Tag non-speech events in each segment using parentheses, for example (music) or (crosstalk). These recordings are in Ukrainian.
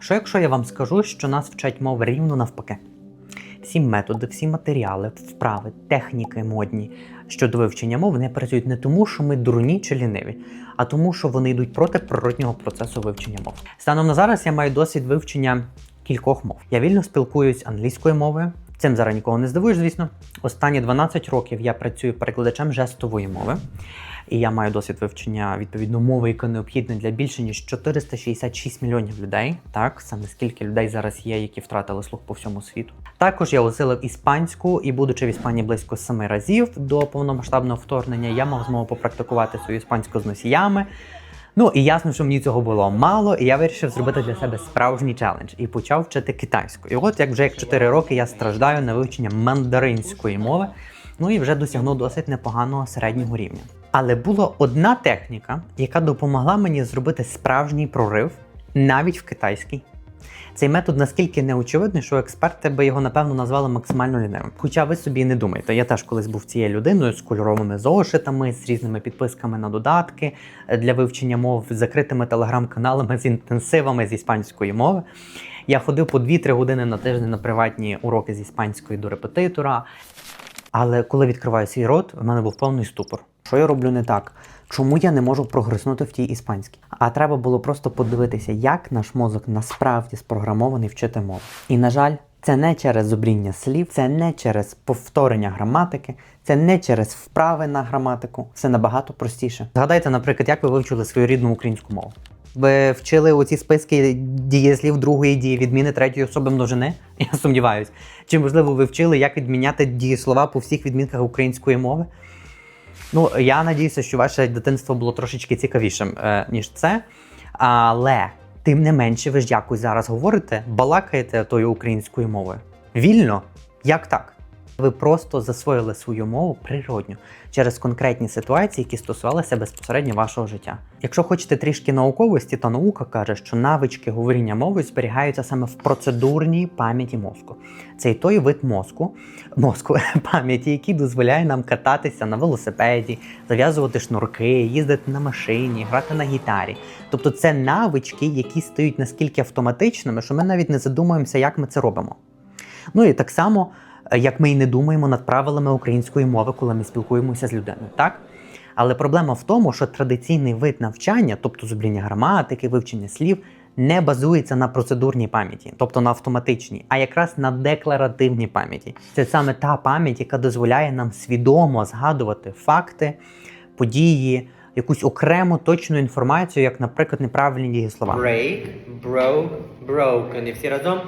Що якщо я вам скажу, що нас вчать мови рівно навпаки? Всі методи, всі матеріали, вправи, техніки модні щодо вивчення мов не працюють не тому, що ми дурні чи ліниві, а тому, що вони йдуть проти природнього процесу вивчення мов. Станом на зараз я маю досвід вивчення кількох мов. Я вільно спілкуюсь англійською мовою. Цим зараз нікого не здивуєш, звісно. Останні 12 років я працюю перекладачем жестової мови. І я маю досвід вивчення відповідно мови, яка необхідна для більше ніж 466 мільйонів людей. Так саме скільки людей зараз є, які втратили слух по всьому світу. Також я осилив іспанську і, будучи в Іспанії близько семи разів до повномасштабного вторгнення, я мав змогу попрактикувати свою іспанську з носіями. Ну і ясно, що мені цього було мало, і я вирішив зробити для себе справжній челендж і почав вчити китайську. І от як вже як 4 роки я страждаю на вивчення мандаринської мови, ну і вже досягнув досить непоганого середнього рівня. Але була одна техніка, яка допомогла мені зробити справжній прорив навіть в китайській. Цей метод наскільки неочевидний, що експерти би його напевно назвали максимально лінивим. Хоча ви собі не думаєте, я теж колись був цією людиною з кольоровими зошитами, з різними підписками на додатки е, для вивчення мов, з закритими телеграм-каналами, з інтенсивами з іспанської мови. Я ходив по 2-3 години на тиждень на приватні уроки з іспанської до репетитора. Але коли відкриваю свій рот, в мене був повний ступор. Що я роблю не так? Чому я не можу прогреснути в тій іспанській? А треба було просто подивитися, як наш мозок насправді спрограмований вчити мову. І на жаль, це не через зубріння слів, це не через повторення граматики, це не через вправи на граматику. Все набагато простіше. Згадайте, наприклад, як ви вивчили свою рідну українську мову. Ви вчили оці списки дієслів другої дії, відміни третьої особи множини? Я сумніваюсь. Чи можливо ви вчили, як відміняти дієслова по всіх відмінках української мови? Ну, я надіюся, що ваше дитинство було трошечки цікавішим, е, ніж це. Але тим не менше, ви ж якось зараз говорите, балакаєте тою українською мовою. Вільно? Як так? Ви просто засвоїли свою мову природньо через конкретні ситуації, які стосувалися безпосередньо вашого життя. Якщо хочете трішки науковості, то наука каже, що навички говоріння мовою зберігаються саме в процедурній пам'яті мозку. Це й той вид мозку, мозку (laughs) пам'яті, який дозволяє нам кататися на велосипеді, зав'язувати шнурки, їздити на машині, грати на гітарі. Тобто це навички, які стають наскільки автоматичними, що ми навіть не задумуємося, як ми це робимо. Ну і так само, як ми і не думаємо над правилами української мови, коли ми спілкуємося з людиною, так? Але проблема в тому, що традиційний вид навчання, тобто зубріння граматики, вивчення слів, не базується на процедурній пам'яті, тобто на автоматичній, а якраз на декларативній пам'яті. Це саме та пам'ять, яка дозволяє нам свідомо згадувати факти, події, якусь окрему точну інформацію, як, наприклад, неправильні дієслова. Break, broke, broken. І всі разом.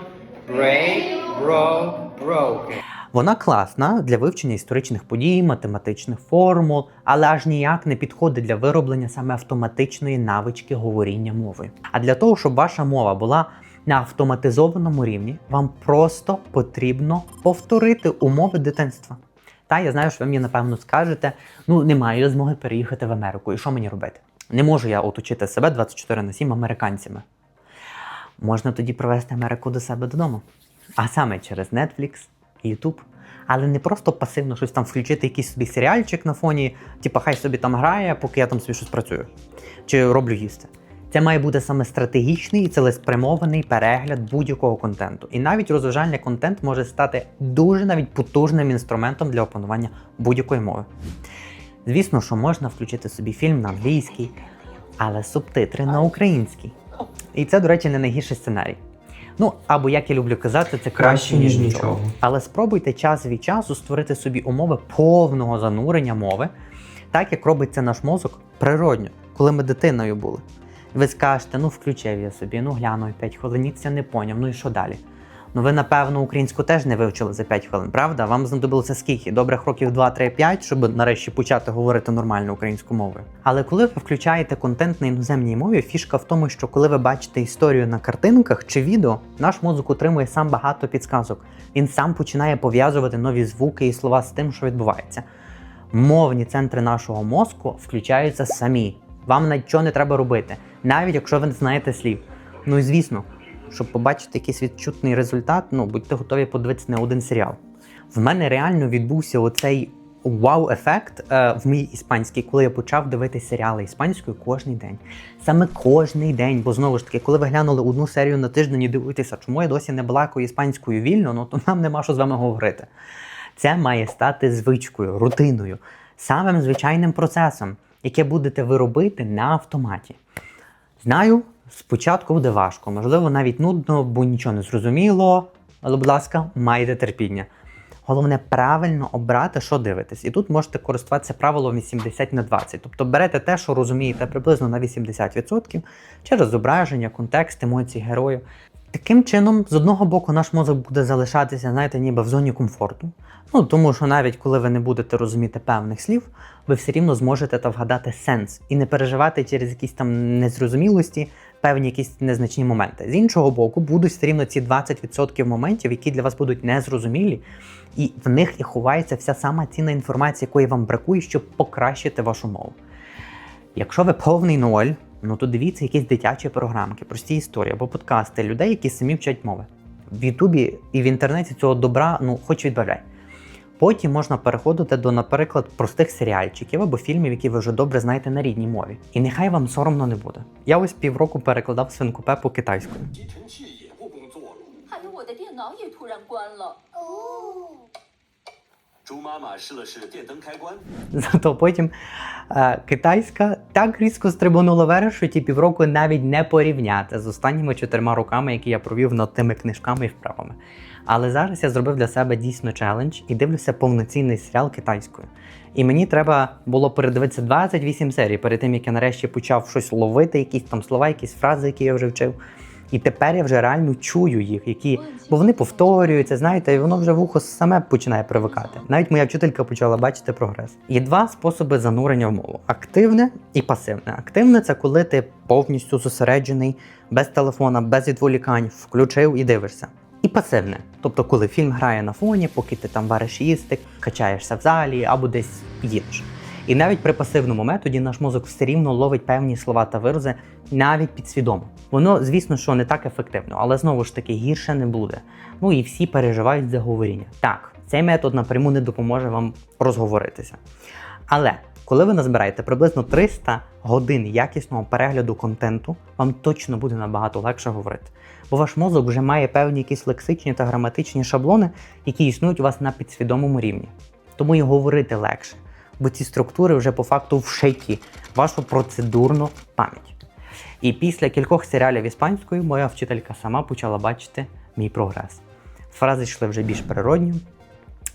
Break, broke, broken. Вона класна для вивчення історичних подій, математичних формул, але аж ніяк не підходить для вироблення саме автоматичної навички говоріння мовою. А для того, щоб ваша мова була на автоматизованому рівні, вам просто потрібно повторити умови дитинства. Та я знаю, що ви мені напевно скажете: ну не маю змоги переїхати в Америку. І що мені робити? Не можу я оточити себе 24 на 7 американцями. Можна тоді привезти Америку до себе додому. А саме через Netflix, YouTube. Але не просто пасивно щось там включити, якийсь собі серіальчик на фоні, типа хай собі там грає, поки я там собі щось працюю. Чи роблю їсти. Це має бути саме стратегічний і цілеспрямований перегляд будь-якого контенту. І навіть розважальний контент може стати дуже навіть потужним інструментом для опанування будь-якої мови. Звісно, що можна включити собі фільм на англійській, але субтитри на українській. І це, до речі, не найгірший сценарій. Ну, або як я люблю казати, це краще, ніж нічого. Але спробуйте час від часу створити собі умови повного занурення мови, так як робить це наш мозок природньо, коли ми дитиною були. Ви скажете, ну включив я собі, ну гляну 5 хвилин, ніц я не поняв, ну і що далі? Ну ви, напевно, українську теж не вивчили за 5 хвилин, правда? Вам знадобилося скільки? Добрих років 2-3-5, щоб нарешті почати говорити нормально українською мовою. Але коли ви включаєте контент на іноземній мові, фішка в тому, що коли ви бачите історію на картинках чи відео, наш мозок отримує сам багато підсказок. Він сам починає пов'язувати нові звуки і слова з тим, що відбувається. Мовні центри нашого мозку включаються самі. Вам нічого не треба робити, навіть якщо ви не знаєте слів. Ну і звісно, щоб побачити якийсь відчутний результат, ну будьте готові подивитися не один серіал. В мене реально відбувся оцей вау-ефект е, в моїй іспанській, коли я почав дивитися серіали іспанською кожен день. Саме кожний день, бо знову ж таки, коли ви глянули одну серію на тиждень і дивитеся, чому я досі не балакаю іспанською вільно, ну то нам нема що з вами говорити. Це має стати звичкою, рутиною, самим звичайним процесом, яке будете ви робити на автоматі. Знаю, спочатку буде важко, можливо, навіть нудно, бо нічого не зрозуміло. Але, будь ласка, майте терпіння. Головне правильно обрати, що дивитесь. І тут можете користуватися правилом 80 на 20. Тобто берете те, що розумієте приблизно на 80% через зображення, контекст, емоції героїв. Таким чином, з одного боку, наш мозок буде залишатися, знаєте, ніби в зоні комфорту. Ну, тому що навіть коли ви не будете розуміти певних слів, ви все рівно зможете та вгадати сенс і не переживати через якісь там незрозумілості, певні якісь незначні моменти. З іншого боку, будуть все рівно ці 20% моментів, які для вас будуть незрозумілі, і в них і ховається вся сама цінна інформація, якої вам бракує, щоб покращити вашу мову. Якщо ви повний ноль, ну то дивіться якісь дитячі програмки, прості історії або подкасти людей, які самі вчать мови. В Ютубі і в інтернеті цього добра, ну хоч відбавляй. Потім можна переходити до, наприклад, простих серіальчиків або фільмів, які ви вже добре знаєте на рідній мові. І нехай вам соромно не буде. Я ось півроку перекладав свинку Пепу китайською. Зато потім е, китайська так різко стрибанула вверх, що ті півроку навіть не порівняти з останніми чотирма роками, які я провів над тими книжками і вправами. Але зараз я зробив для себе дійсно челендж і дивлюся повноцінний серіал китайською. І мені треба було передивитися 28 серій перед тим, як я нарешті почав щось ловити, якісь там слова, якісь фрази, які я вже вчив. І тепер я вже реально чую їх, які бо вони повторюються, знаєте, і воно вже вухо саме починає привикати. Навіть моя вчителька почала бачити прогрес. Є два способи занурення в мову: активне і пасивне. Активне це коли ти повністю зосереджений, без телефона, без відволікань, включив і дивишся. І пасивне, тобто коли фільм грає на фоні, поки ти там вариш їсти, качаєшся в залі або десь їдеш. І навіть при пасивному методі наш мозок все рівно ловить певні слова та вирази навіть підсвідомо. Воно, звісно, що не так ефективно, але знову ж таки гірше не буде. Ну і всі переживають за говоріння. Так, цей метод напряму не допоможе вам розговоритися. Але коли ви назбираєте приблизно 300 годин якісного перегляду контенту, вам точно буде набагато легше говорити. Бо ваш мозок вже має певні якісь лексичні та граматичні шаблони, які існують у вас на підсвідомому рівні. Тому і говорити легше, бо ці структури вже по факту вшиті вашу процедурну пам'ять. І після кількох серіалів іспанською моя вчителька сама почала бачити мій прогрес. Фрази йшли вже більш природні.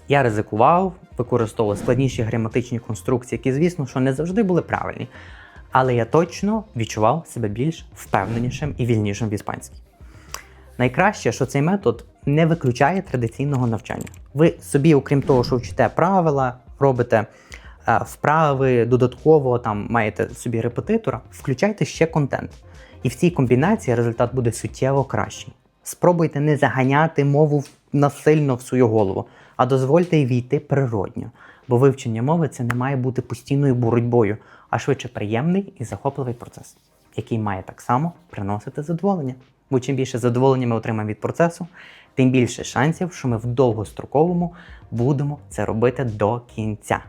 Я ризикував, використовував складніші граматичні конструкції, які, звісно, що не завжди були правильні. Але я точно відчував себе більш впевненішим і вільнішим в іспанській. Найкраще, що цей метод не виключає традиційного навчання. Ви собі, окрім того, що вчите правила, робите вправи, додатково там маєте собі репетитора, включайте ще контент. І в цій комбінації результат буде суттєво кращий. Спробуйте не заганяти мову насильно в свою голову, а дозвольте їй війти природньо. Бо вивчення мови це не має бути постійною боротьбою, а швидше приємний і захопливий процес, який має так само приносити задоволення. Бо чим більше задоволення ми отримаємо від процесу, тим більше шансів, що ми в довгостроковому будемо це робити до кінця.